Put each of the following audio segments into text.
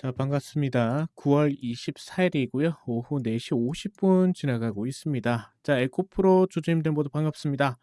자, 반갑습니다. 9월 24일이고요. 오후 4시 50분 지나가고 있습니다. 자, 에코프로 주주님들 모두 반갑습니다.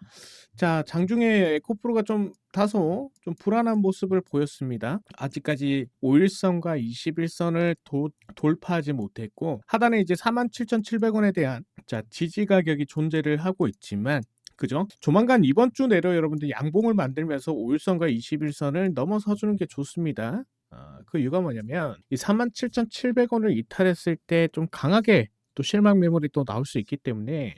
자, 장중에 에코프로가 좀 다소 좀 불안한 모습을 보였습니다. 아직까지 5일선과 21선을 도, 돌파하지 못했고 하단에 이제 47,700원에 대한 자, 지지 가격이 존재를 하고 있지만 그죠? 조만간 이번 주 내로 여러분들 양봉을 만들면서 5일선과 21선을 넘어서 주는 게 좋습니다. 아, 그 이유가 뭐냐면 이 47,700원을 이탈했을 때 좀 강하게 또 실망 매물이 또 나올 수 있기 때문에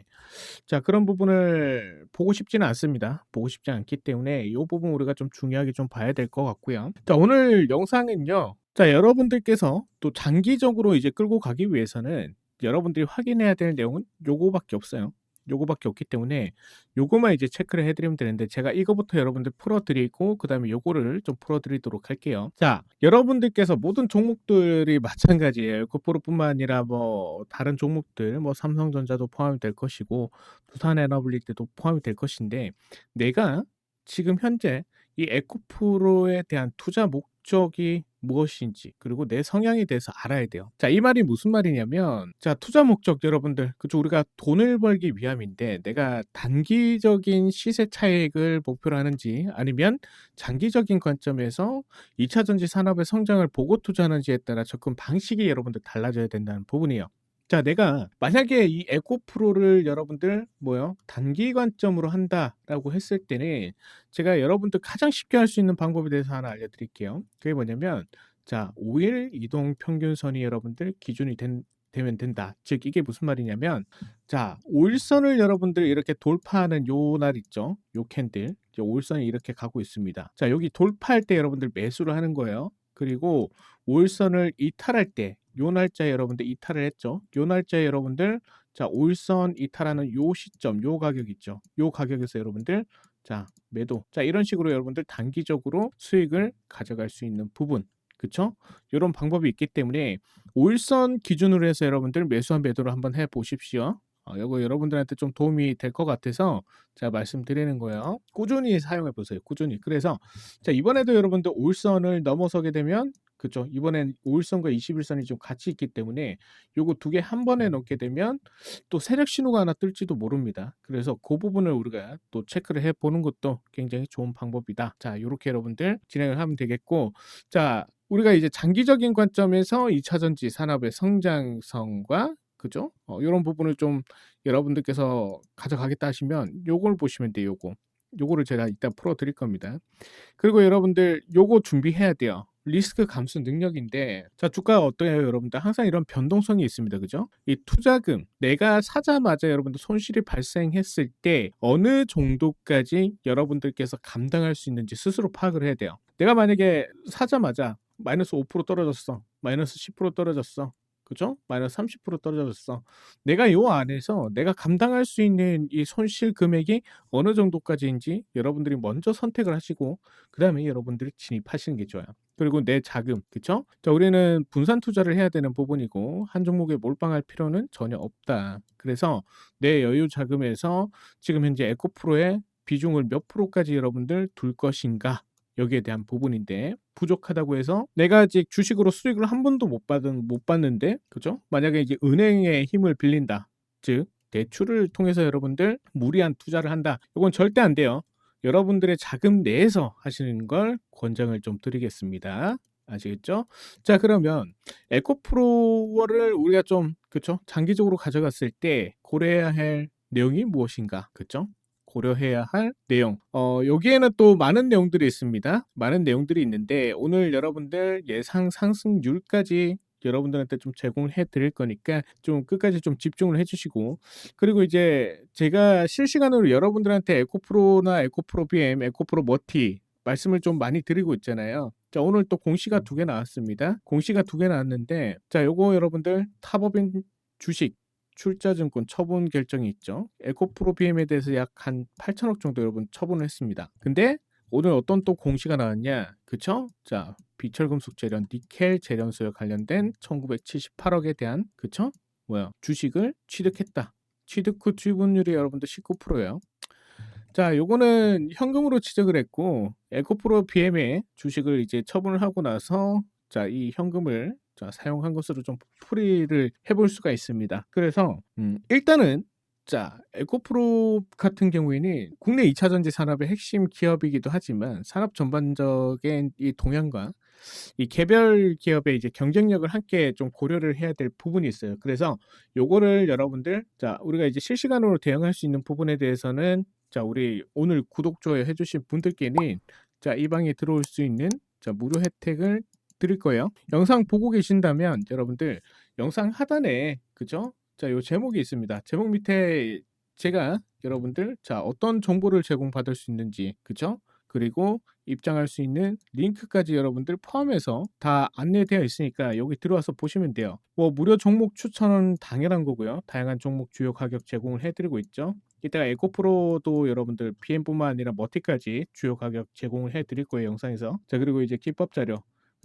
자 그런 부분을 보고 싶지는 않습니다. 보고 싶지 않기 때문에 이 부분 우리가 좀 중요하게 좀 봐야 될 것 같고요. 자 오늘 영상은요. 자 여러분들께서 또 장기적으로 이제 끌고 가기 위해서는 여러분들이 확인해야 될 내용은 요거밖에 없어요. 요거밖에 없기 때문에 요거만 이제 체크를 해드리면 되는데 제가 이거부터 여러분들 풀어드리고 그 다음에 요거를 좀 풀어드리도록 할게요. 자, 여러분들께서 모든 종목들이 마찬가지예요. 코프로뿐만 아니라 뭐 다른 종목들, 뭐 삼성전자도 포함이 될 것이고 두산에너블리티도 포함이 될 것인데 내가 지금 현재 이 에코프로에 대한 투자 목적이 무엇인지 그리고 내 성향에 대해서 알아야 돼요. 자, 이 말이 무슨 말이냐면 자, 투자 목적 여러분들 그죠 우리가 돈을 벌기 위함인데 내가 단기적인 시세 차익을 목표로 하는지 아니면 장기적인 관점에서 2차 전지 산업의 성장을 보고 투자하는지에 따라 접근 방식이 여러분들 달라져야 된다는 부분이에요. 자, 내가 만약에 이 에코 프로를 여러분들 뭐요? 단기 관점으로 한다라고 했을 때는 제가 여러분들 가장 쉽게 할 수 있는 방법에 대해서 하나 알려 드릴게요. 그게 뭐냐면 자, 5일 이동 평균선이 여러분들 기준이 된, 되면 된다. 즉 이게 무슨 말이냐면 자, 5일선을 여러분들 이렇게 돌파하는 요 날 있죠. 요 캔들. 5일선이 이렇게 가고 있습니다. 자, 여기 돌파할 때 여러분들 매수를 하는 거예요. 그리고 5일선을 이탈할 때 요 날짜에 여러분들 이탈을 했죠. 요 날짜에 여러분들 자 5일선 이탈하는 요 시점 요 가격 있죠. 요 가격에서 여러분들 자 매도 자 이런 식으로 여러분들 단기적으로 수익을 가져갈 수 있는 부분 그쵸? 이런 방법이 있기 때문에 5일선 기준으로 해서 여러분들 매수한 매도를 한번 해 보십시오. 어, 이거 여러분들한테 좀 도움이 될 것 같아서 제가 말씀드리는 거예요. 꾸준히 사용해 보세요. 꾸준히. 그래서 자 이번에도 여러분들 5일선을 넘어서게 되면 그죠. 이번엔 5일선과 21선이 좀 같이 있기 때문에 요거 두 개 한 번에 넣게 되면 또 세력 신호가 하나 뜰지도 모릅니다. 그래서 그 부분을 우리가 또 체크를 해 보는 것도 굉장히 좋은 방법이다. 자, 요렇게 여러분들 진행을 하면 되겠고 자, 우리가 이제 장기적인 관점에서 2차 전지 산업의 성장성과 그죠? 어, 이런 부분을 좀 여러분들께서 가져가겠다 하시면 요걸 보시면 돼요. 요거. 요거를 제가 이따 풀어 드릴 겁니다. 그리고 여러분들 요거 준비해야 돼요. 리스크 감수 능력인데 자 주가가 어떠해요 여러분들? 항상 이런 변동성이 있습니다. 그죠? 이 투자금 내가 사자마자 여러분들 손실이 발생했을 때 어느 정도까지 여러분들께서 감당할 수 있는지 스스로 파악을 해야 돼요. 내가 만약에 사자마자 마이너스 5% 떨어졌어 마이너스 10% 떨어졌어 그죠? 마이너스 30% 떨어졌어. 내가 요 안에서 내가 감당할 수 있는 이 손실 금액이 어느 정도까지인지 여러분들이 먼저 선택을 하시고 그 다음에 여러분들이 진입하시는 게 좋아요. 그리고 내 자금, 그쵸? 자, 우리는 분산 투자를 해야 되는 부분이고 한 종목에 몰빵할 필요는 전혀 없다. 그래서 내 여유 자금에서 지금 현재 에코프로의 비중을 몇 프로까지 여러분들 둘 것인가 여기에 대한 부분인데 부족하다고 해서 내가 아직 주식으로 수익을 한 번도 못 받은 못 받는데 그죠? 만약에 이제 은행의 힘을 빌린다. 즉 대출을 통해서 여러분들 무리한 투자를 한다. 이건 절대 안 돼요. 여러분들의 자금 내에서 하시는 걸 권장을 좀 드리겠습니다. 아시겠죠? 자, 그러면 에코프로를 우리가 좀 그쵸? 장기적으로 가져갔을 때 고려해야 할 내용이 무엇인가? 그쵸? 고려해야 할 내용. 어, 여기에는 또 많은 내용들이 있습니다. 많은 내용들이 있는데 오늘 여러분들 예상 상승률까지 여러분들한테 좀 제공을 해 드릴 거니까 좀 끝까지 좀 집중을 해 주시고 그리고 이제 제가 실시간으로 여러분들한테 에코프로나 에코프로 BM, 에코프로 머티 말씀을 좀 많이 드리고 있잖아요. 자, 오늘 또 공시가 두 개 나왔습니다. 공시가 두 개 나왔는데 자, 요거 여러분들 탑업인 주식 출자증권 처분 결정이 있죠. 에코프로 BM에 대해서 약 한 8천억 정도 여러분 처분을 했습니다. 근데 오늘 어떤 또 공시가 나왔냐? 그쵸? 자, 비철금속 재련, 니켈 재련 소에 관련된 1978억에 대한 그쵸? 뭐야? 주식을 취득했다. 취득 후 지분율이 여러분들 19%예요. 자, 요거는 현금으로 취득을 했고 에코프로 BM의 주식을 이제 처분을 하고 나서 자, 이 현금을 자 사용한 것으로 좀 풀이를 해볼 수가 있습니다. 그래서 음 일단은 자 에코프로 같은 경우에는 국내 2차 전지 산업의 핵심 기업이기도 하지만 산업 전반적인 이 동향과 이 개별 기업의 이제 경쟁력을 함께 좀 고려를 해야 될 부분이 있어요. 그래서 요거를 여러분들 자 우리가 이제 실시간으로 대응할 수 있는 부분에 대해서는 자 우리 오늘 구독 좋아요 해 주신 분들께는 자 이 방에 들어올 수 있는 자 무료 혜택을 드릴 거예요. 영상 보고 계신다면 여러분들 영상 하단에 그죠? 자, 요 제목이 있습니다. 제목 밑에 제가 여러분들 자 어떤 정보를 제공받을 수 있는지 그죠? 그리고 입장할 수 있는 링크까지 여러분들 포함해서 다 안내되어 있으니까 여기 들어와서 보시면 돼요. 뭐 무료 종목 추천은 당연한 거고요. 다양한 종목 주요 가격 제공을 해드리고 있죠. 이따가 에코프로도 여러분들 BM뿐만 아니라 머티까지 주요 가격 제공을 해드릴 거예요 영상에서. 자 그리고 이제 기법 자료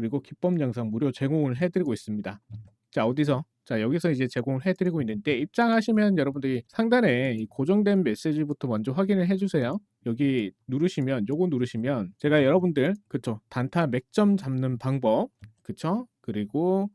그리고 기법 영상 무료 제공을 해드리고 있습니다. 자 어디서? 자 여기서 이제 제공을 해드리고 있는데 입장하시면 여러분들이 상단에 이 고정된 메시지부터 먼저 확인을 해주세요. 여기 누르시면 요거 누르시면 제가 여러분들 그쵸? 단타 맥점 잡는 방법 그쵸? 그리고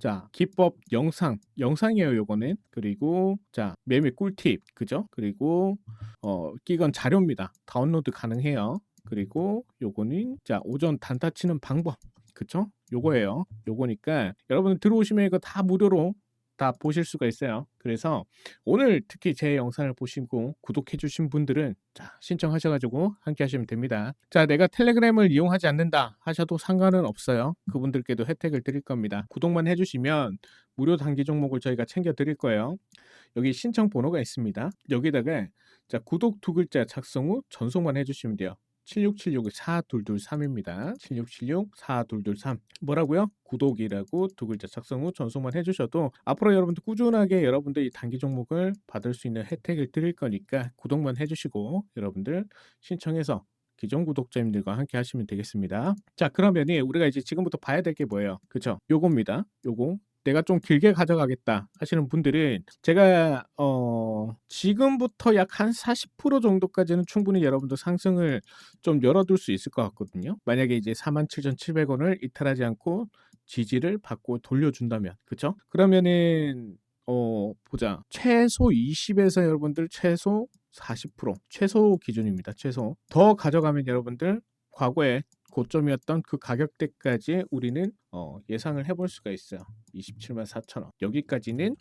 자 기법 영상 영상이에요 요거는. 그리고 자 매매 꿀팁 그죠? 그리고 어 끼건 자료입니다. 다운로드 가능해요. 그리고 요거는 자 오전 단타 치는 방법 그쵸? 요거예요. 요거니까 여러분 들어오시면 이거 다 무료로 다 보실 수가 있어요. 그래서 오늘 특히 제 영상을 보시고 구독해 주신 분들은 자, 신청하셔가지고 함께 하시면 됩니다. 자, 내가 텔레그램을 이용하지 않는다 하셔도 상관은 없어요. 그분들께도 혜택을 드릴 겁니다. 구독만 해주시면 무료 단기 종목을 저희가 챙겨 드릴 거예요. 여기 신청 번호가 있습니다. 여기다가 자, 구독 두 글자 작성 후 전송만 해주시면 돼요. 7676-4223입니다. 7676-4223. 뭐라고요? 구독이라고 두 글자 작성 후 전송만 해주셔도 앞으로 여러분들 꾸준하게 여러분들 이 단기 종목을 받을 수 있는 혜택을 드릴 거니까 구독만 해주시고 여러분들 신청해서 기존 구독자님들과 함께 하시면 되겠습니다. 자, 그러면이 우리가 이제 지금부터 봐야 될 게 뭐예요? 그쵸? 요겁니다. 요거 내가 좀 길게 가져가겠다 하시는 분들은 제가 어 지금부터 약 한 40% 정도까지는 충분히 여러분들 상승을 좀 열어둘 수 있을 것 같거든요. 만약에 이제 47,700원을 이탈하지 않고 지지를 받고 돌려준다면 그쵸? 그러면은 어 보자 최소 20에서 여러분들 최소 40% 최소 기준입니다. 최소 더 가져가면 여러분들 과거에 고점이었던 그 가격대까지 우리는 어, 예상을 해볼 수가 있어요. 27만 4천 원. 여기까지는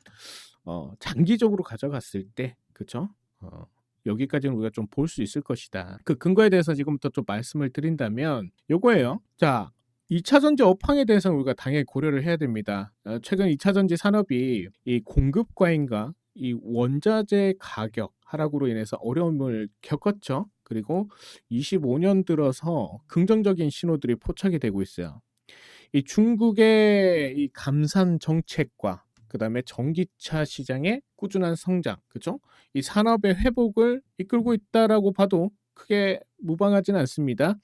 어, 장기적으로 가져갔을 때, 그쵸? 어, 여기까지는 우리가 좀 볼 수 있을 것이다. 그 근거에 대해서 지금부터 좀 말씀을 드린다면, 요거예요. 자, 2차 전지 업황에 대해서는 우리가 당연히 고려를 해야 됩니다. 어, 최근 2차 전지 산업이 이 공급 과잉과 이 원자재 가격 하락으로 인해서 어려움을 겪었죠. 그리고 25년 들어서 긍정적인 신호들이 포착이 되고 있어요. 이 중국의 이 감산 정책과 그다음에 전기차 시장의 꾸준한 성장, 그죠? 이 산업의 회복을 이끌고 있다라고 봐도 크게 무방하지는 않습니다.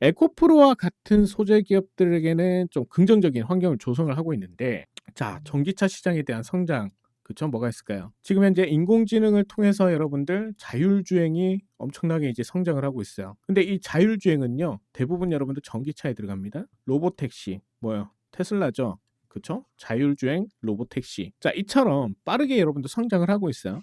에코프로와 같은 소재 기업들에게는 좀 긍정적인 환경을 조성을 하고 있는데, 자 전기차 시장에 대한 성장 그쵸? 뭐가 있을까요? 지금 현재 인공지능을 통해서 여러분들 자율주행이 엄청나게 이제 성장을 하고 있어요. 근데 이 자율주행은요, 대부분 여러분들 전기차에 들어갑니다. 로보택시, 뭐요? 테슬라죠? 그쵸? 자율주행 로보택시. 자, 이처럼 빠르게 여러분들 성장을 하고 있어요.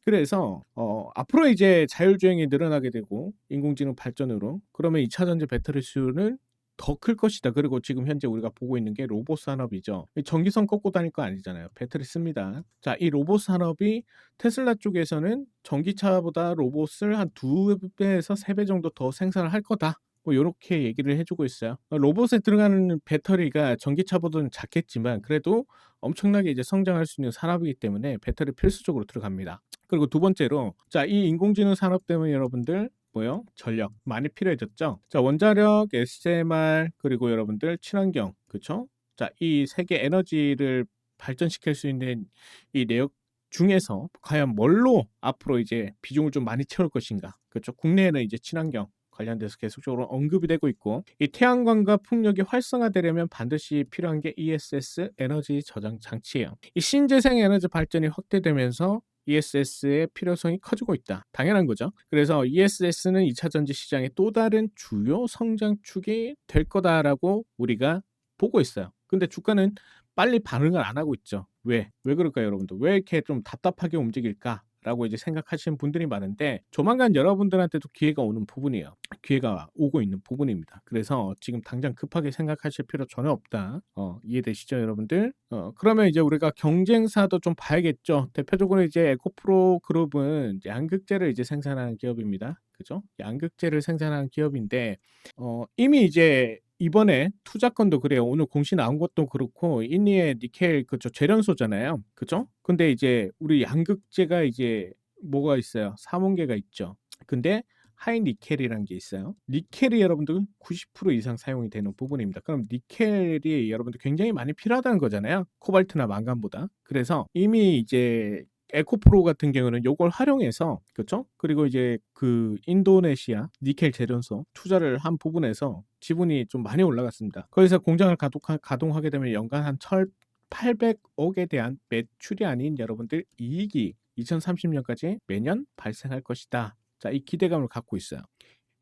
그래서 어, 앞으로 이제 자율주행이 늘어나게 되고 인공지능 발전으로 그러면 2차 전지 배터리 수요는 더 클 것이다. 그리고 지금 현재 우리가 보고 있는 게 로봇 산업이죠. 전기선 꺾고 다닐 거 아니잖아요. 배터리 씁니다. 자, 이 로봇 산업이 테슬라 쪽에서는 전기차보다 로봇을 한 두 배에서 세 배 정도 더 생산을 할 거다. 뭐 이렇게 얘기를 해주고 있어요. 로봇에 들어가는 배터리가 전기차보다는 작겠지만 그래도 엄청나게 이제 성장할 수 있는 산업이기 때문에 배터리 필수적으로 들어갑니다. 그리고 두 번째로 자 이 인공지능 산업 때문에 여러분들 뭐요? 전력 많이 필요해졌죠. 자, 원자력, SMR 그리고 여러분들 친환경, 그렇죠? 자, 이 세계 에너지를 발전시킬 수 있는 이 내역 중에서 과연 뭘로 앞으로 이제 비중을 좀 많이 채울 것인가? 그렇죠? 국내에는 이제 친환경 관련돼서 계속적으로 언급이 되고 있고 이 태양광과 풍력이 활성화되려면 반드시 필요한 게 ESS 에너지 저장 장치예요. 이 신재생 에너지 발전이 확대되면서 ESS의 필요성이 커지고 있다. 당연한 거죠. 그래서 ESS는 2차 전지 시장의 또 다른 주요 성장축이 될 거다라고 우리가 보고 있어요. 근데 주가는 빨리 반응을 안 하고 있죠. 왜? 왜 그럴까요, 여러분들? 왜 이렇게 좀 답답하게 움직일까? 라고 이제 생각하시는 분들이 많은데 조만간 여러분들한테도 기회가 오는 부분이에요. 기회가 오고 있는 부분입니다. 그래서 지금 당장 급하게 생각하실 필요 전혀 없다. 어, 이해되시죠, 여러분들? 어, 그러면 이제 우리가 경쟁사도 좀 봐야겠죠. 대표적으로 이제 에코프로 그룹은 양극재를 이제 생산하는 기업입니다. 그죠? 양극재를 생산하는 기업인데 어, 이미 이제 이번에 투자건도 그래요. 오늘 공시 나온 것도 그렇고 인니의 니켈 그죠 재련소잖아요. 그죠? 근데 이제 우리 양극재가 이제 뭐가 있어요? 삼원계가 있죠. 근데 하이 니켈이라는 게 있어요. 니켈이 여러분들 90% 이상 사용이 되는 부분입니다. 그럼 니켈이 여러분들 굉장히 많이 필요하다는 거잖아요. 코발트나 망간보다. 그래서 이미 이제 에코프로 같은 경우는 요걸 활용해서 그렇죠? 그리고 이제 그 인도네시아 니켈 재련소 투자를 한 부분에서 지분이 좀 많이 올라갔습니다. 거기서 공장을 가동, 가동하 게 되면 연간 한 1,800억에 대한 매출이 아닌 여러분들 이익이 2030년까지 매년 발생할 것이다. 자, 이 기대감을 갖고 있어요.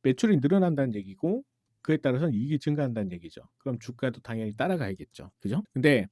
매출이 늘어난다는 얘기고 그에 따라서 이익이 증가한다는 얘기죠. 그럼 주가도 당연히 따라가야겠죠. 그죠? 근데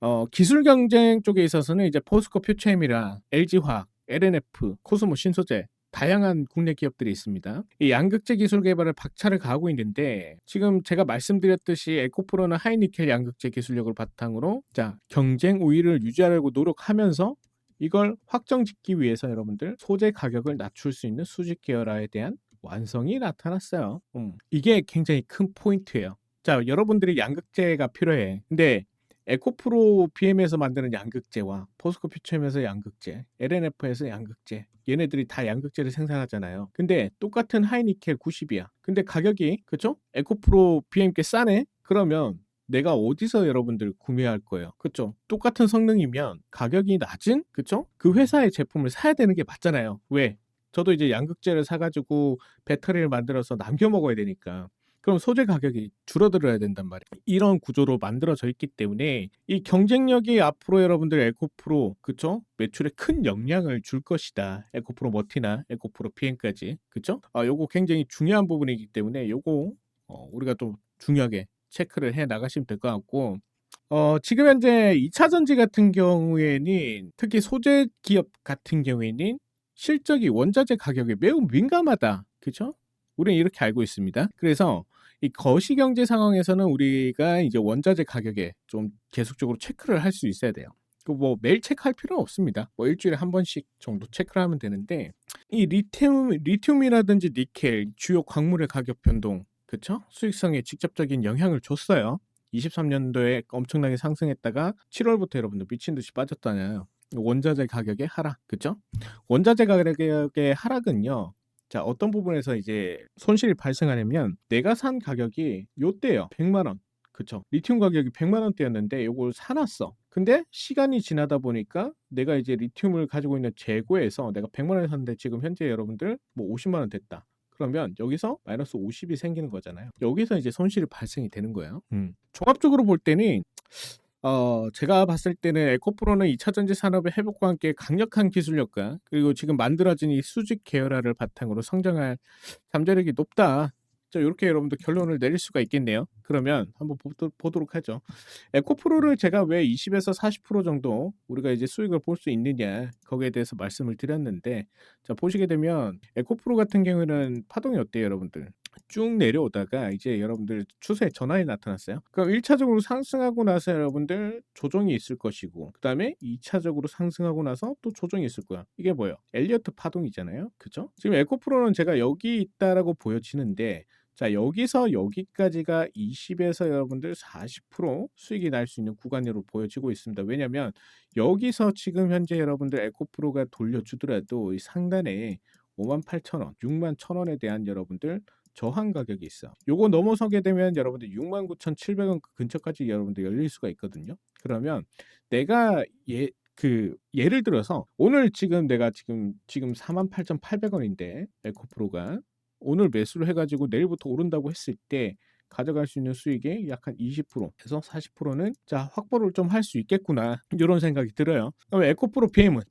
어, 기술 경쟁 쪽에 있어서는 이제 포스코 퓨처엠이랑 LG화학, LNF, 코스모 신소재 다양한 국내 기업들이 있습니다. 이 양극재 기술 개발을 박차를 가하고 있는데 지금 제가 말씀드렸듯이 에코프로는 하이니켈 양극재 기술력을 바탕으로 자 경쟁 우위를 유지하려고 노력하면서 이걸 확정짓기 위해서 여러분들 소재 가격을 낮출 수 있는 수직 계열화에 대한 완성이 나타났어요. 음, 이게 굉장히 큰 포인트예요. 자, 여러분들이 양극재가 필요해. 근데 에코프로 BM에서 만드는 양극재와 포스코 퓨처엠에서 양극재, LNF에서 양극재, 얘네들이 다 양극재를 생산하잖아요. 근데 똑같은 하이니켈 90이야. 근데 가격이 그쵸? 에코프로 BM께 싸네? 그러면 내가 어디서 여러분들 구매할 거예요? 그쵸? 똑같은 성능이면 가격이 낮은 그쵸? 그 회사의 제품을 사야 되는 게 맞잖아요. 왜? 저도 이제 양극재를 사가지고 배터리를 만들어서 남겨 먹어야 되니까 그럼 소재 가격이 줄어들어야 된단 말이에요. 이런 구조로 만들어져 있기 때문에 이 경쟁력이 앞으로 여러분들 에코프로 그쵸? 매출에 큰 영향을 줄 것이다. 에코프로 머티나 에코프로 PM까지 그쵸? 아 요거 굉장히 중요한 부분이기 때문에 요거 어, 우리가 좀 중요하게 체크를 해 나가시면 될 것 같고 어, 지금 현재 2차 전지 같은 경우에는 특히 소재 기업 같은 경우에는 실적이 원자재 가격에 매우 민감하다. 그죠? 우리는 이렇게 알고 있습니다. 그래서 이 거시 경제 상황에서는 우리가 이제 원자재 가격에 좀 계속적으로 체크를 할 수 있어야 돼요. 그뭐 매일 체크할 필요는 없습니다. 뭐 일주일에 한 번씩 정도 체크를 하면 되는데 이 리튬 리튬이라든지 니켈 주요 광물의 가격 변동 그쵸? 수익성에 직접적인 영향을 줬어요. 23년도에 엄청나게 상승했다가 7월부터 여러분들 미친 듯이 빠졌잖아요. 원자재 가격의 하락, 그쵸? 원자재 가격의 하락은요. 자, 어떤 부분에서 이제 손실이 발생하냐면 내가 산 가격이 요때요. 100만 원. 그쵸? 리튬 가격이 100만 원대였는데 요걸 사놨어. 근데 시간이 지나다 보니까 내가 이제 리튬을 가지고 있는 재고에서 내가 100만 원에 샀는데 지금 현재 여러분들 뭐 50만 원 됐다. 그러면 여기서 마이너스 50이 생기는 거잖아요. 여기서 이제 손실이 발생이 되는 거예요. 음. 종합적으로 볼 때는 어, 제가 봤을 때는 에코프로는 2차 전지 산업의 회복과 함께 강력한 기술력과 그리고 지금 만들어진 이 수직 계열화를 바탕으로 성장할 잠재력이 높다. 자, 이렇게 여러분들 결론을 내릴 수가 있겠네요. 그러면 한번 보 도, 록 하죠. 에코프로를 제가 왜 20에서 40% 정도 우리가 이제 수익을 볼 수 있느냐 거기에 대해서 말씀을 드렸는데 자 보시게 되면 에코프로 같은 경우에는 파동이 어때요, 여러분들? 쭉 내려오다가 이제 여러분들 추세 전환이 나타났어요. 그럼 1차적으로 상승하고 나서 여러분들 조정이 있을 것이고 그 다음에 2차적으로 상승하고 나서 또 조정이 있을 거야. 이게 뭐예요? 엘리어트 파동이잖아요. 그죠? 지금 에코프로는 제가 여기 있다라고 보여지는데 자 여기서 여기까지가 20에서 여러분들 40% 수익이 날 수 있는 구간으로 보여지고 있습니다. 왜냐하면 여기서 지금 현재 여러분들 에코프로가 돌려주더라도 이 상단에 58,000원, 61,000원에 대한 여러분들 저항 가격이 있어. 요거 넘어서게 되면 여러분들 69,700원 근처까지 여러분들 열릴 수가 있거든요. 그러면 내가 예, 그 예를 들어서 오늘 지금 내가 지금 지금 48,800원인데 에코프로가 오늘 매수를 해가지고 내일부터 오른다고 했을 때 가져갈 수 있는 수익의 약 한 20%에서 40%는 자 확보를 좀 할 수 있겠구나 이런 생각이 들어요. 그럼 에코프로 BM은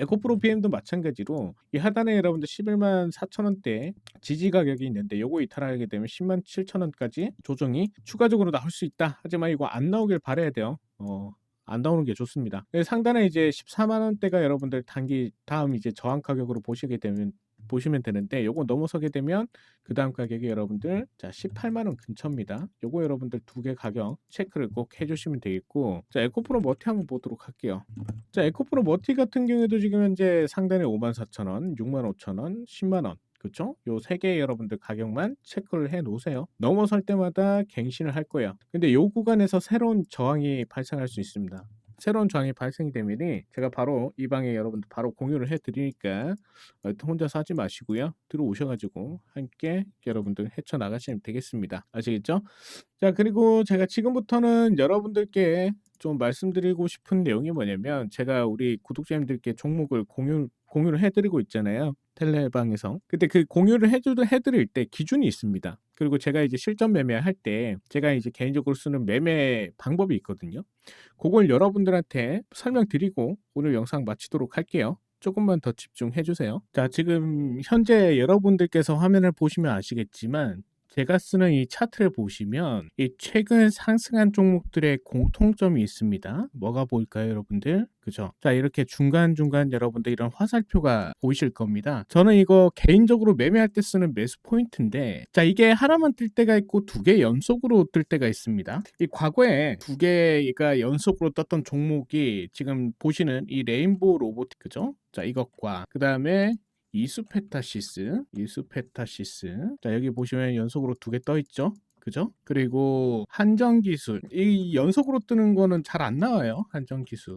에코프로 BM도 마찬가지로 이 하단에 여러분들 11만 4천 원대 지지 가격이 있는데 요거 이탈하게 되면 10만 7천 원까지 조정이 추가적으로 나올 수 있다. 하지만 이거 안 나오길 바라야 돼요. 어, 안 나오는 게 좋습니다. 그래서 상단에 이제 14만 원대가 여러분들 단기 다음 이제 저항 가격으로 보시게 되면 보시면 되는데 요거 넘어서게 되면 그 다음 가격이 여러분들 자 18만 원 근처입니다. 요거 여러분들 두 개 가격 체크를 꼭 해주시면 되겠고 자 에코프로 머티 한번 보도록 할게요. 자 에코프로 머티 같은 경우에도 지금 현재 상단에 5만 4천 원, 6만 5천 원, 10만 원 그쵸? 요 세 개 여러분들 가격만 체크를 해 놓으세요. 넘어설 때마다 갱신을 할 거예요. 근데 요 구간에서 새로운 저항이 발생할 수 있습니다. 새로운 저항이 발생이 되면이 제가 바로 이 방에 여러분들 바로 공유를 해 드리니까 어, 혼자 사지 마시고요. 들어오셔가지고 함께 여러분들 헤쳐 나가시면 되겠습니다. 아시겠죠? 자 그리고 제가 지금부터는 여러분들께 좀 말씀드리고 싶은 내용이 뭐냐면 제가 우리 구독자님들께 종목을 공유 공유를 해드리고 있잖아요. 텔레방에서. 근데 그 공유를 해드릴 때 기준이 있습니다. 그리고 제가 이제 실전 매매할 때 제가 이제 개인적으로 쓰는 매매 방법이 있거든요. 그걸 여러분들한테 설명드리고 오늘 영상 마치도록 할게요. 조금만 더 집중해 주세요. 자, 지금 현재 여러분들께서 화면을 보시면 아시겠지만 제가 쓰는 이 차트를 보시면 이 최근 상승한 종목들의 공통점이 있습니다. 뭐가 보일까요, 여러분들? 그죠? 자, 이렇게 중간중간 여러분들 이런 화살표가 보이실 겁니다. 저는 이거 개인적으로 매매할 때 쓰는 매수 포인트인데, 자, 이게 하나만 뜰 때가 있고 두 개 연속으로 뜰 때가 있습니다. 이 과거에 두 개가 연속으로 떴던 종목이 지금 보시는 이 레인보우 로보틱, 그죠? 자, 이것과 그 다음에 이수페타시스, 이수페타시스. 자, 여기 보시면 연속으로 두 개 떠 있죠? 그죠? 그리고 한정 기술. 이 연속으로 뜨는 거는 잘 안 나와요. 한정 기술.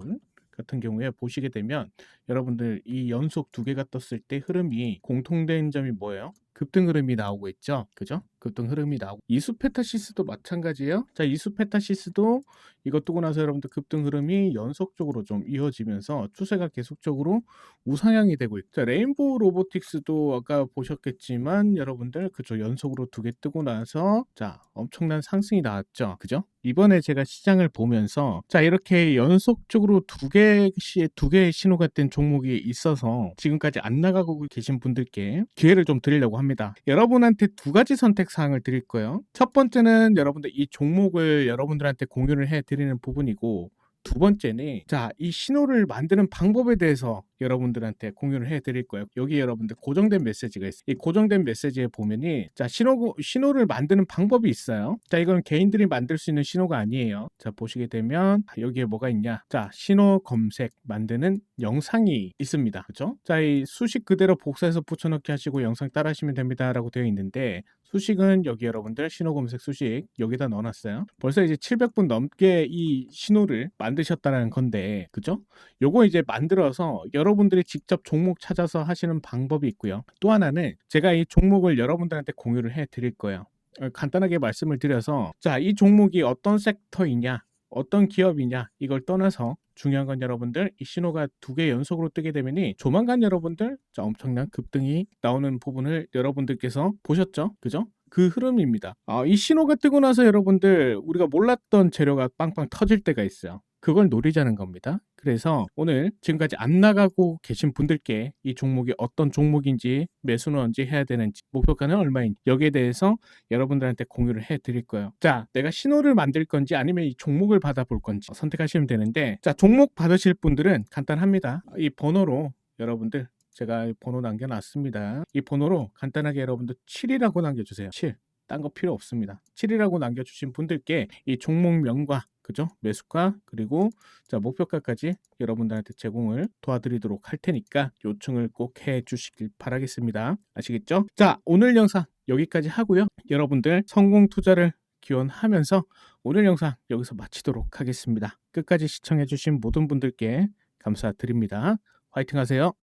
같은 경우에 보시게 되면 여러분들 이 연속 두 개가 떴을 때 흐름이 공통된 점이 뭐예요? 급등 흐름이 나오고 있죠. 그죠? 급등 흐름이 나오고 이수페타시스도 마찬가지예요. 자, 이수페타시스도 이거 뜨고 나서 여러분들 급등 흐름이 연속적으로 좀 이어지면서 추세가 계속적으로 우상향이 되고 있죠. 자, 레인보우 로보틱스도 아까 보셨겠지만 여러분들 그죠? 연속으로 두 개 뜨고 나서 자, 엄청난 상승이 나왔죠. 그죠? 이번에 제가 시장을 보면서 자, 이렇게 연속적으로 두 개씩 두 개의 신호가 뜬 종목이 있어서 지금까지 안 나가고 계신 분들께 기회를 좀 드리려고 합니다. 여러분한테 두 가지 선택 사항을 드릴 거예요. 첫 번째는 여러분들 이 종목을 여러분들한테 공유를 해 드리는 부분이고 두 번째는 자, 이 신호를 만드는 방법에 대해서 여러분들한테 공유를 해 드릴 거예요. 여기 여러분들 고정된 메시지가 있어요. 이 고정된 메시지에 보면이 자, 신호 신호를 만드는 방법이 있어요. 자, 이건 개인들이 만들 수 있는 신호가 아니에요. 자, 보시게 되면 여기에 뭐가 있냐? 자, 신호 검색 만드는 영상이 있습니다. 그렇죠? 자, 이 수식 그대로 복사해서 붙여넣기 하시고 영상 따라 하시면 됩니다라고 되어 있는데 수식은 여기 여러분들 신호 검색 수식 여기다 넣어놨어요. 벌써 이제 700분 넘게 이 신호를 만드셨다는 건데, 그죠? 요거 이제 만들어서 여러분들이 직접 종목 찾아서 하시는 방법이 있고요. 또 하나는 제가 이 종목을 여러분들한테 공유를 해 드릴 거예요. 어, 간단하게 말씀을 드려서 자, 이 종목이 어떤 섹터이냐, 어떤 기업이냐 이걸 떠나서 중요한 건 여러분들 이 신호가 두 개 연속으로 뜨게 되면이 조만간 여러분들 자, 엄청난 급등이 나오는 부분을 여러분들께서 보셨죠? 그죠? 그 흐름입니다. 아, 이 신호가 뜨고 나서 여러분들 우리가 몰랐던 재료가 빵빵 터질 때가 있어요. 그걸 노리자는 겁니다. 그래서 오늘 지금까지 안 나가고 계신 분들께 이 종목이 어떤 종목인지 매수는 언제 해야 되는지 목표가는 얼마인지 여기에 대해서 여러분들한테 공유를 해 드릴 거예요. 자, 내가 신호를 만들 건지 아니면 이 종목을 받아볼 건지 선택하시면 되는데 자, 종목 받으실 분들은 간단합니다. 이 번호로 여러분들 제가 번호 남겨놨습니다. 이 번호로 간단하게 여러분들 7이라고 남겨주세요. 7. 딴 거 필요 없습니다. 7이라고 남겨주신 분들께 이 종목명과 그죠? 매수가 그리고 자 목표가까지 여러분들한테 제공을 도와드리도록 할 테니까 요청을 꼭 해주시길 바라겠습니다. 아시겠죠? 자 오늘 영상 여기까지 하고요. 여러분들 성공 투자를 기원하면서 오늘 영상 여기서 마치도록 하겠습니다. 끝까지 시청해주신 모든 분들께 감사드립니다. 화이팅 하세요.